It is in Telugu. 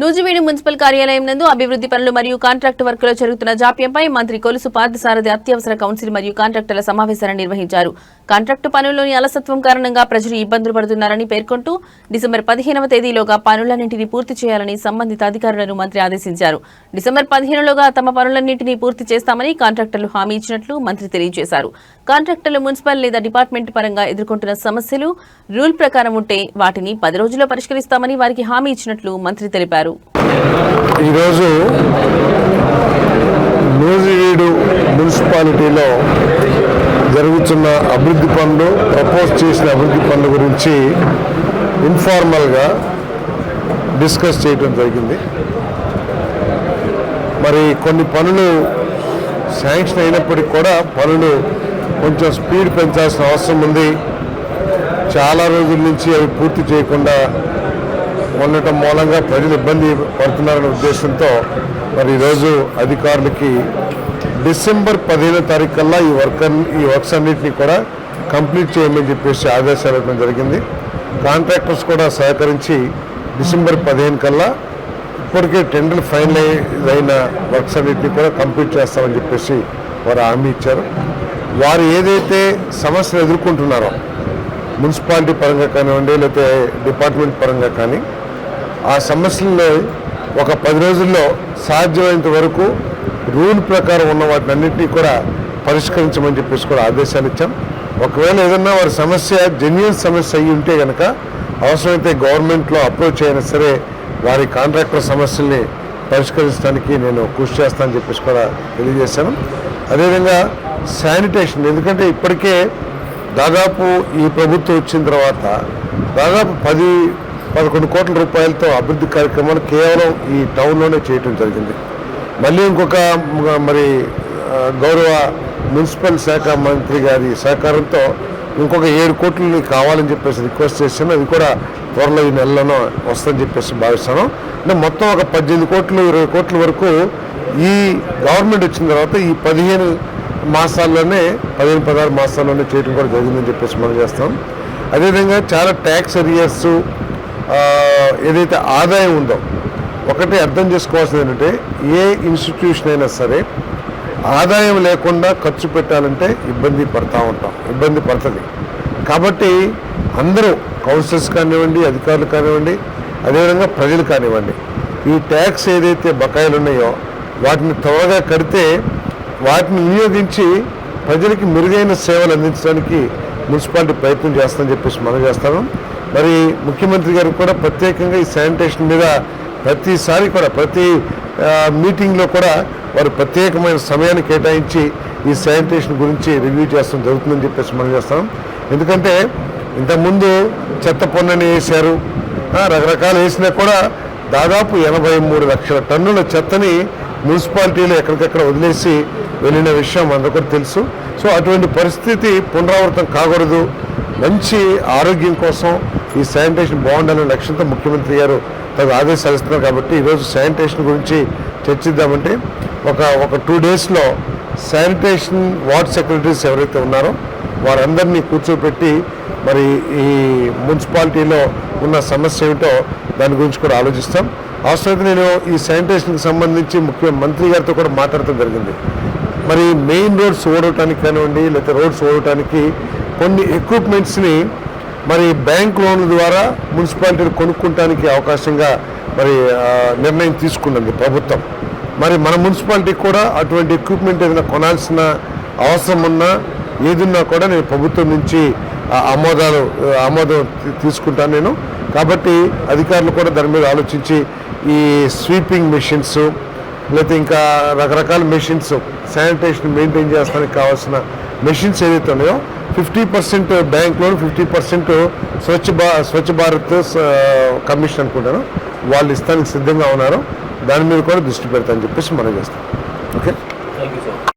నూజివీడు మున్సిపల్ కార్యాలయం నందు అభివృద్ధి పనులు మరియు కాంట్రాక్టు వర్క్లో జరుగుతున్న జాప్యంపై మంత్రి కొలుసు పార్థసారథి అత్యవసర కౌన్సిల్ మరియు కాంట్రాక్టుల సమావేశాన్ని నిర్వహించారు. కాంట్రాక్టు పనుల్లోని అలసత్వం కారణంగా ప్రజలు ఇబ్బందులు పడుతున్నారని పేర్కొంటూ డిసెంబర్ పదిహేనవ తేదీలోగా పనులన్నింటినీ పూర్తి చేయాలని సంబంధిత అధికారులను మంత్రి ఆదేశించారు. డిసెంబర్ పదిహేనులోగా తమ పనులన్నింటినీ పూర్తి చేస్తామని కాంట్రాక్టర్లు హామీ ఇచ్చినట్లు మంత్రి తెలియజేశారు. కాంట్రాక్టర్లు మున్సిపల్ లేదా డిపార్ట్మెంట్ పరంగా ఎదుర్కొంటున్న సమస్యలు రూల్ ప్రకారం ఉంటే వాటిని పది రోజుల్లో పరిష్కరిస్తామని వారికి హామీ ఇచ్చినట్లు మంత్రి తెలిపారు. ఈరోజు నూజివీడు మున్సిపాలిటీలో జరుగుతున్న అభివృద్ధి పనులు ప్రపోజ్ చేసిన అభివృద్ధి పనుల గురించి ఇన్ఫార్మల్గా డిస్కస్ చేయడం జరిగింది. మరి కొన్ని పనులు శాంక్షన్ అయినప్పటికీ కూడా పనులు కొంచెం స్పీడ్ పెంచాల్సిన అవసరం ఉంది. చాలా రోజుల నుంచి అవి పూర్తి చేయకుండా ఉండటం మూలంగా ప్రజలు ఇబ్బంది పడుతున్నారనే ఉద్దేశంతో మరి ఈరోజు అధికారులకి డిసెంబర్ పదిహేనో తారీఖు కల్లా ఈ వర్క్ ఈ వర్క్స్ అన్నింటినీ కూడా కంప్లీట్ చేయమని చెప్పేసి ఆదేశాలు ఇవ్వడం జరిగింది. కాంట్రాక్టర్స్ కూడా సహకరించి డిసెంబర్ పదిహేను కల్లా ఇప్పటికే టెండర్ ఫైనలైజ్ అయిన వర్క్స్ అన్నింటినీ కూడా కంప్లీట్ చేస్తామని చెప్పేసి వారు హామీ ఇచ్చారు. వారు ఏదైతే సమస్యలు ఎదుర్కొంటున్నారో మున్సిపాలిటీ పరంగా కానివ్వండి లేకపోతే డిపార్ట్మెంట్ పరంగా కానీ ఆ సమస్యల్లో ఒక పది రోజుల్లో సాధ్యమైనంత వరకు రూల్ ప్రకారం ఉన్న వాటిని అన్నింటినీ కూడా పరిష్కరించమని చెప్పేసి కూడా ఆదేశాలు ఇచ్చాం. ఒకవేళ ఏదన్నా వారి సమస్య జెన్యున్ సమస్య అయ్యి ఉంటే కనుక అవసరమైతే గవర్నమెంట్లో అప్రోచ్ అయినా సరే వారి కాంట్రాక్టర్ సమస్యల్ని పరిష్కరించడానికి నేను కృషి చేస్తానని చెప్పేసి కూడా తెలియజేశాను. అదేవిధంగా శానిటేషన్ ఎందుకంటే ఇప్పటికే దాదాపు ఈ ప్రభుత్వం వచ్చిన తర్వాత దాదాపు పది పదకొండు కోట్ల రూపాయలతో అభివృద్ధి కార్యక్రమాలు కేవలం ఈ టౌన్లోనే చేయటం జరిగింది. మళ్ళీ ఇంకొక మరి గౌరవ మున్సిపల్ శాఖ మంత్రి గారి సహకారంతో ఇంకొక ఏడు కోట్లు కావాలని చెప్పేసి రిక్వెస్ట్ చేశాను. అది కూడా త్వరలో ఈ నెలలోనో వస్తుందని చెప్పేసి భావిస్తాను. అంటే మొత్తం ఒక పద్దెనిమిది కోట్లు ఇరవై కోట్ల వరకు ఈ గవర్నమెంట్ వచ్చిన తర్వాత ఈ పదిహేను మాసాల్లోనే పదిహేను పదహారు మాసాల్లోనే చేయడం కూడా జరిగిందని చెప్పేసి మనం చేస్తాం. అదేవిధంగా చాలా ట్యాక్స్ ఎరియర్స్ ఏదైతే ఆదాయం ఉందో ఒకటి అర్థం చేసుకోవాల్సింది ఏంటంటే ఏ ఇన్స్టిట్యూషన్ అయినా సరే ఆదాయం లేకుండా ఖర్చు పెట్టాలంటే ఇబ్బంది పడతా ఉంటాం ఇబ్బంది పడుతుంది. కాబట్టి అందరూ కౌన్సిల్స్ కానివ్వండి అధికారులు కానివ్వండి అదేవిధంగా ప్రజలు కానివ్వండి ఈ ట్యాక్స్ ఏదైతే బకాయిలు ఉన్నాయో వాటిని త్వరగా కడితే వాటిని వినియోగించి ప్రజలకి మెరుగైన సేవలు అందించడానికి మున్సిపాలిటీ ప్రయత్నం చేస్తామని చెప్పేసి మనం చేస్తాను మరి ముఖ్యమంత్రి గారు కూడా ప్రత్యేకంగా ఈ శానిటేషన్ మీద ప్రతిసారి కూడా ప్రతి మీటింగ్లో కూడా వారు ప్రత్యేకమైన సమయాన్ని కేటాయించి ఈ శానిటేషన్ గురించి రివ్యూ చేస్తాం జరుగుతుందని చెప్పేసి మనం చేస్తాం. ఎందుకంటే ఇంతకుముందు చెత్త పన్నుని వేశారు. రకరకాలు వేసినా కూడా దాదాపు ఎనభై మూడు లక్షల టన్నుల చెత్తని మున్సిపాలిటీలు ఎక్కడికెక్కడ వదిలేసి వెళ్ళిన విషయం అందరికీ తెలుసు. సో అటువంటి పరిస్థితి పునరావృతం కాకూడదు. మంచి ఆరోగ్యం కోసం ఈ శానిటేషన్ బాగుండాలనే లక్ష్యంతో ముఖ్యమంత్రి గారు తగు ఆదేశాలు ఇస్తున్నారు కాబట్టి ఈరోజు శానిటేషన్ గురించి చర్చిద్దామంటే ఒక ఒక టూ డేస్లో శానిటేషన్ వార్డ్ సెక్రటరీస్ ఎవరైతే ఉన్నారో వారందరినీ కూర్చోబెట్టి మరి ఈ మున్సిపాలిటీలో ఉన్న సమస్య ఏమిటో దాని గురించి కూడా ఆలోచిస్తాం. అవసరమైతే నేను ఈ శానిటేషన్కి సంబంధించి ముఖ్యమంత్రి గారితో కూడా మాట్లాడటం జరిగింది. మరి మెయిన్ రోడ్స్ ఓడటానికి కానివ్వండి లేకపోతే రోడ్స్ ఓడటానికి కొన్ని ఎక్విప్మెంట్స్ని మరి బ్యాంక్ లోన్ల ద్వారా మున్సిపాలిటీలు కొనుక్కోవటానికి అవకాశంగా మరి నిర్ణయం తీసుకున్నది ప్రభుత్వం. మరి మన మున్సిపాలిటీకి కూడా అటువంటి ఎక్విప్మెంట్ ఏదైనా కొనాల్సిన అవసరం ఉన్నా ఏదున్నా కూడా నేను ప్రభుత్వం నుంచి ఆమోదాలు ఆమోదం తీసుకుంటాను నేను. కాబట్టి అధికారులు కూడా దాని మీద ఆలోచించి ఈ స్వీపింగ్ మెషిన్స్ లేకపోతే ఇంకా రకరకాల మెషిన్స్ శానిటేషన్ మెయింటైన్ చేస్తానికి కావాల్సిన మెషిన్స్ ఏదైతే ఉన్నాయో fifty percent bank loan fifty percent Swachh భా స్వచ్ఛ భారత్ కమిషన్ అనుకుంటాను. వాళ్ళు ఇస్తానికి సిద్ధంగా ఉన్నారు. దాని మీద కూడా దృష్టి పెడతాను చెప్పేసి మనం చేస్తాం. ఓకే?